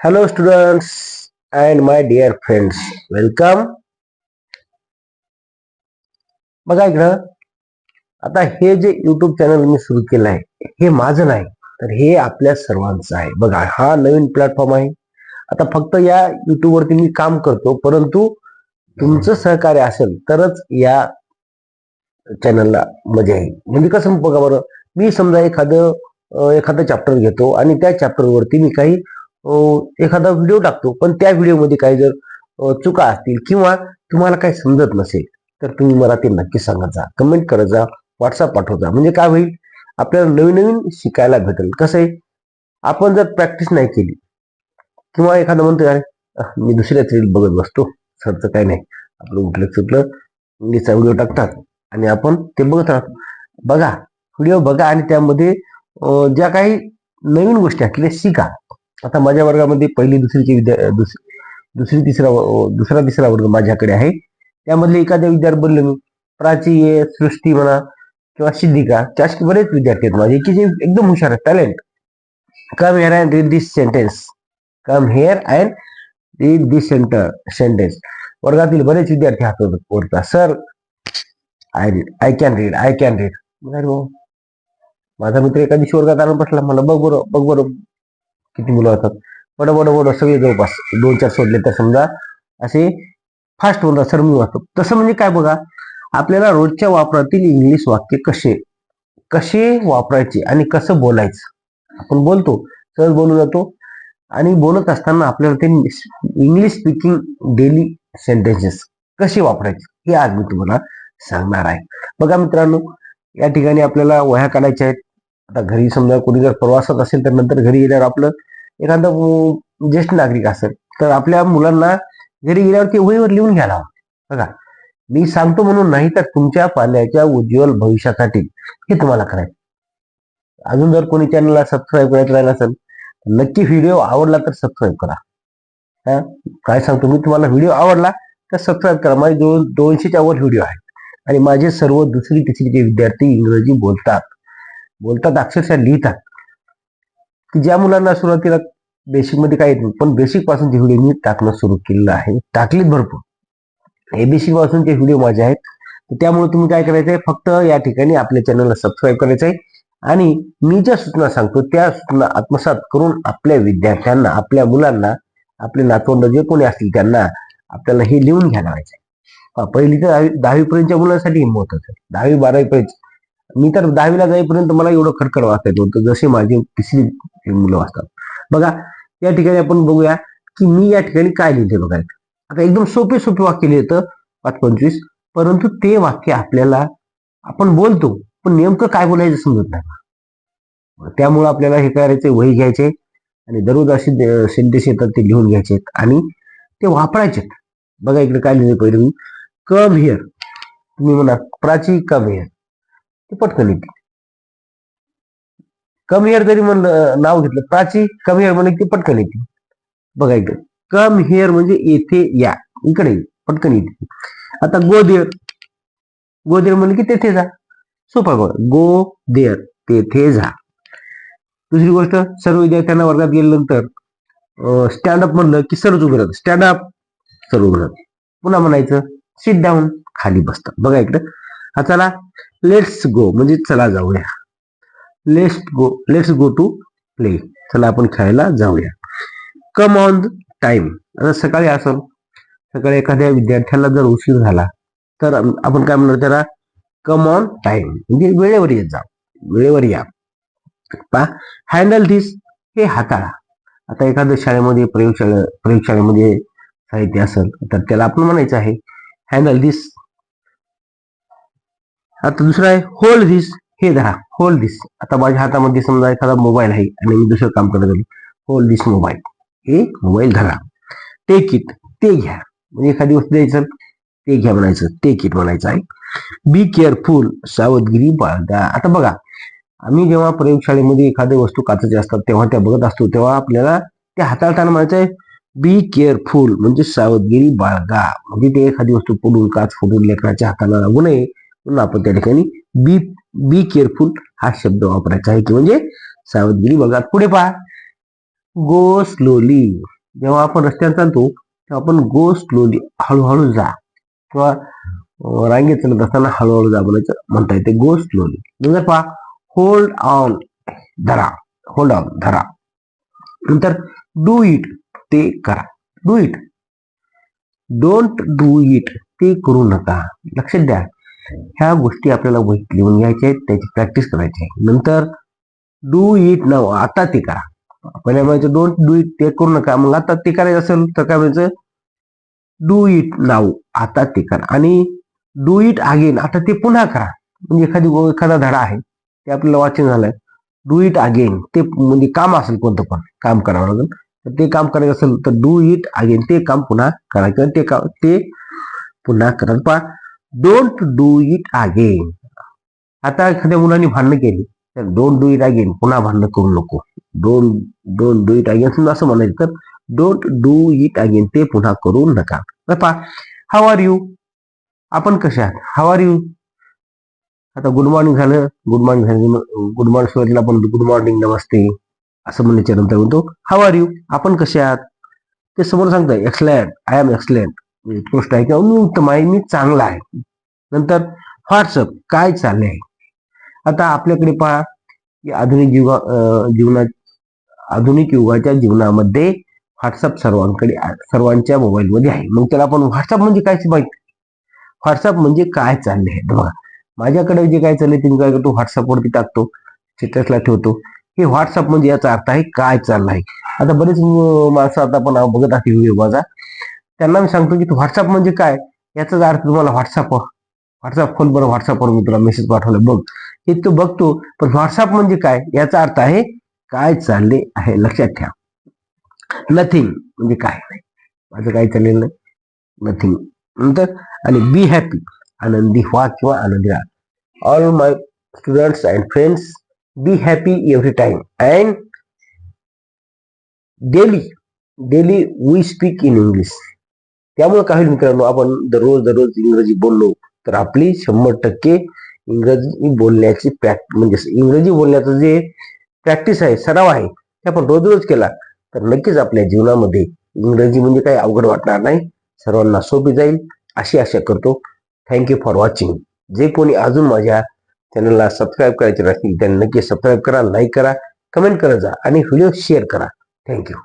Hello students and my dear friends welcome बघा इकडं. आता हे जे युट्यूब चॅनल मी सुरू केलं आहे हे माझं नाही तर हे आपल्या सर्वांचं आहे. बघा हा नवीन प्लॅटफॉर्म आहे. आता फक्त या युट्यूब वरती मी काम करतो परंतु तुमचं सहकार्य असेल तरच या चॅनलला मजा येईल. म्हणजे कसं बघा बरं मी समजा एखादं एखादं चॅप्टर घेतो आणि त्या चॅप्टरवरती मी काही एखादा व्हिडिओ टाकतो. पण त्या व्हिडिओमध्ये काही जर चुका असतील किंवा तुम्हाला काही समजत नसेल तर तुम्ही मला ते नक्की सांगत जा. कमेंट करत जा. व्हॉट्सअप पाठवत जा. म्हणजे काय होईल? आपल्याला नवीन नवीन शिकायला भेटेल. कसं आहे? आपण जर प्रॅक्टिस नाही केली किंवा एखादं म्हणतो अरे मी दुसऱ्याच रील बघत बसतो. सरचं काही नाही. आपलं उठलं चुटलं इंग्लिशचा व्हिडिओ टाकतात आणि आपण ते बघत राहतो. बघा. व्हिडिओ बघा आणि त्यामध्ये ज्या काही नवीन गोष्टी असतील शिका. आता माझ्या वर्गामध्ये पहिली दुसरीचे विद्या दुसरी तिसरा दुसरा तिसरा वर्ग माझ्याकडे आहे. त्यामधले एखाद्या विद्यार्थी बोलले मी. प्राची सृष्टी म्हणा किंवा सिद्धिका त्याचे बरेच विद्यार्थी आहेत माझे की जे एकदम हुशार आहेत talent come here and read this sentence come here and read this centre sentence वर्गातील बरेच विद्यार्थी हात ओरतात sir I read I can read I can read माझा मित्र एका दिवशी वर्गात आणून बसला. मला बघ बरं बघ बरं किती मुलं होतात? बडं बडं बडं सगळे जवळपास दोन चार सोडले तर समजा असे फास्ट होणार सरमी वाचतो तसं म्हणजे काय बघा आपल्याला रोजच्या वापरातील इंग्लिश वाक्य कसे कसे वापरायचे आणि कसं बोलायचं? आपण बोलतो सहज बोलू जातो. आणि बोलत असताना आपल्याला ते इंग्लिश स्पीकिंग डेली सेंटेन्सेस कसे वापरायचे हे आज मी तुम्हाला सांगणार आहे. बघा मित्रांनो या ठिकाणी आपल्याला वह्या काढायच्या आहेत. आता घरी समजा कोणी जर प्रवासात असेल तर नंतर घरी गेल्यावर आपलं एखादं ज्येष्ठ नागरिक असेल तर आपल्या मुलांना घरी गेल्यावर ते वहीवर लिहून घ्यायला हवं. बघा मी सांगतो म्हणून नाही तर तुमच्या पाल्याच्या उज्ज्वल भविष्यासाठी हे तुम्हाला करायचं. अजून जर कोणी चॅनलला सबस्क्राईब करायचं राहिलं असेल नक्की व्हिडिओ आवडला तर सबस्क्राईब करा. हा? काय सांगतो मी तुम्हाला व्हिडिओ आवडला तर सबस्क्राईब करा. माझे दोन दोनशेच्या वर व्हिडिओ आहेत. आणि माझे सर्व दुसरी तिसरीचे विद्यार्थी इंग्रजी बोलतात. बोलतात अक्षरशः लिहितात. की ज्या मुलांना सुरुवातीला बेसिकमध्ये काय येत नाही पण बेसिकपासून ते व्हिडिओ मी टाकणं सुरू केलेलं आहे टाकलीत भरपूर. एबीसी पासूनचे व्हिडिओ माझे आहेत त्यामुळे तुम्ही काय करायचंय फक्त या ठिकाणी आपल्या चॅनलला सबस्क्राईब करायचं आहे आणि मी ज्या सूचना सांगतो त्या सूचना आत्मसात करून आपल्या विद्यार्थ्यांना आपल्या मुलांना आपले नातवंड जे कोणी असतील त्यांना आपल्याला हे लिहून घ्यायला लावायचं आहे पहिली तर दहावी मुलांसाठी हे महत्वाचं आहे. दहावी बारावीपर्यंत मी तर दहावीला जाईपर्यंत मला एवढं खडखड वाचायचं होतं. जसे माझे तिसरी मुलं वाचतात बघा या ठिकाणी आपण बघूया की मी या ठिकाणी काय लिहिते बघा आता एकदम सोपे सोपे वाक्य लिहितं पाच पंचवीस. परंतु ते वाक्य आपल्याला आपण बोलतो पण नेमकं काय बोलायचं समजत नाही. त्यामुळं आपल्याला हे करायचे वही घ्यायचे आणि दररोज असे सेंटेन्स येतात ते लिहून घ्यायचे आणि ते वापरायचे. बघा इकडे काय लिहिले पहिले मी कम हिअर तुम्ही म्हणा प्राची कम हिअर ते पटकन येते कम हेअर जरी म्हणलं नाव घेतलं प्राची कम हेअर म्हणलं की पटकन येते बघा इकडे. कम हेअर म्हणजे येथे या. इकडे पटकन येते. आता गो देअर गो देअर म्हणलं की तेथे जा. सोपा आहे बघा गो देअर तेथे जा. दुसरी गोष्ट सर्व विद्यार्थ्यांना वर्गात गेल्यानंतर स्टँड अप म्हणलं की सर्वच उभे राहतात. स्टँड अप सर्व उभे राहतात. पुन्हा म्हणायचं सिट डाऊन खाली बसतात. बघा इकडं. हा चला लेट्स गो म्हणजे चला जाऊया. Let's go let's go to play चला आपण खेळायला जाऊया. कम ऑन टाइम आता सकाळी असं सकाळी एखाद्या विद्यार्थ्याला जर उशीर झाला तर आपण काय म्हणणार त्याला? कम ऑन टाइम म्हणजे वेळेवर येत जा. वेळेवर या. पा हँडल धिस हे हाताळा. आता एखाद्या शाळेमध्ये प्रयोगशाळे प्रयोगशाळेमध्ये साहित्य असेल तर त्याला आपण म्हणायचं आहे हँडल धिस आता दुसरं आहे होल्ड धिस हे धरा होल्ड दिस आता माझ्या हातामध्ये समजा एखादा मोबाईल आहे आणि मी दुसरं काम करत आलो होल्ड दिस मोबाईल हे मोबाईल धरा. टेक इट ते घ्या. म्हणजे एखादी वस्तू द्यायचं ते घ्या म्हणायचं. टेक इट म्हणायचं आहे. बी केअरफुल सावधगिरी बाळगा. आता बघा आम्ही जेव्हा प्रयोगशाळेमध्ये एखाद्या वस्तू काचाचे असतात तेव्हा त्या बघत असतो तेव्हा आपल्याला ते हाताळताना म्हणायचं आहे बी केअरफुल म्हणजे सावधगिरी बाळगा. म्हणजे ते एखादी वस्तू पडून काच फोडून लेकराच्या हाताला लागू नये. म्हणून आपण त्या ठिकाणी. बी बी केअरफुल हा शब्द वापरायचा आहे की म्हणजे सावधगिरी बघा. पुढे पहा. गो स्लोली जेव्हा आपण रस्त्यावर चालतो तेव्हा आपण गो स्लोली हळूहळू जा. किंवा रांगेत चालत असताना हळूहळू जा बोलायचं म्हणता येते. गो स्लोली नंतर पहा. होल्ड ऑन धरा. होल्ड ऑन धरा. नंतर डू इट ते करा. Do it don't do it ते करू नका. लक्षात द्या. ह्या गोष्टी आपल्याला वहीत लिहून घ्यायच्या आहेत त्याची प्रॅक्टिस करायची आहे. नंतर डू इट नाव आता ते करा. पहिल्या म्हणायचं डोंट डू इट ते करू नका. मग आता ते करायचं असेल तर काय म्हणायचं? डू इट नाव आता ते करा. आणि डू इट अगेन आता ते पुन्हा करा. म्हणजे एखादी एखादा धडा आहे ते आपल्याला वाचन झालंय. डू इट अगेन ते म्हणजे काम असेल कोणतं पण काम करावं लागेल. तर ते काम करायचं असेल तर डू इट अगेन ते काम पुन्हा करा किंवा ते काम ते पुन्हा करा पहा. डोंट डू इट अगेन आता एखाद्या मुलांनी भांडणं केली तर डोंट डू इट अगेन पुन्हा भांडणं करू नको. Don't don't do it again समजा असं म्हणायचं तर डोंट डू इट अगेन ते पुन्हा करू नका. पहा हाव आर यू आपण कसे आहात? हाव आर यू आता गुड मॉर्निंग झालं. गुड मॉर्निंग झालं. गुड मॉर्निंग सुरुवातीला आपण गुड मॉर्निंग नमस्ते असं म्हणण्याच्या नंतर म्हणतो हाव आर यू आपण कसे आहात? ते समोर सांगतं एक्सलंट आय एम एक्सलंट म्हणजे पोस्ट आहे किंवा मी उत्तम आहे मी चांगला आहे. नंतर व्हॉट्सअप काय चालले आहे आता आपल्याकडे पहा की आधुनिक जीवा अं, आधुनिक युगाच्या जीवनामध्ये व्हॉट्सअप सर्वांकडे सर्वांच्या मोबाईलमध्ये आहे. मग त्याला आपण व्हॉट्सअप म्हणजे काय माहिती? व्हॉट्सअप म्हणजे काय चालले आहे बघा. माझ्याकडे जे काय चालले ते मी काय करतो? व्हॉट्सअपवरती टाकतो स्टेटसला ठेवतो. हे व्हॉट्सअप म्हणजे याचा अर्थ आहे काय चाललं आहे आता बरेच माणसं आता आपण बघत असते व्हिडिओ माझा त्यांना मी सांगतो की व्हॉट्सअप म्हणजे काय? याचाच अर्थ तुम्हाला व्हॉट्सअप व्हॉट्सअप फोन बरं व्हॉट्सअपवर मी तुला मेसेज पाठवलं बघ. हे तू बघतो पण व्हॉट्सअप म्हणजे काय? याचा अर्थ आहे काय चालले आहे लक्षात ठेवा. नथिंग म्हणजे काय? नाही माझं काय चाललेलं नाही. नथिंग नंतर आणि बी हॅपी आनंदी व्हा किंवा आनंदी राहा. All my students and friends be happy every time and daily daily we speak in English त्यामुळे काही मित्रांनो आपण दररोज दररोज इंग्रजी बोललो तर आपली शंभर टक्के इंग्रजी बोलण्याची प्रॅक्ट म्हणजे इंग्रजी बोलण्याचं जे प्रॅक्टिस आहे सराव आहे ते आपण रोज रोज केला तर नक्कीच आपल्या जीवनामध्ये इंग्रजी म्हणजे काही अवघड वाटणार नाही. सर्वांना सोपी जाईल. अशी आशा करतो. थँक्यू फॉर वॉचिंग जे कोणी अजून माझ्या चॅनलला सबस्क्राईब करायचे असतील त्यांनी नक्की सबस्क्राईब करा लाईक करा कमेंट करत जा आणि व्हिडिओ शेअर करा. थँक्यू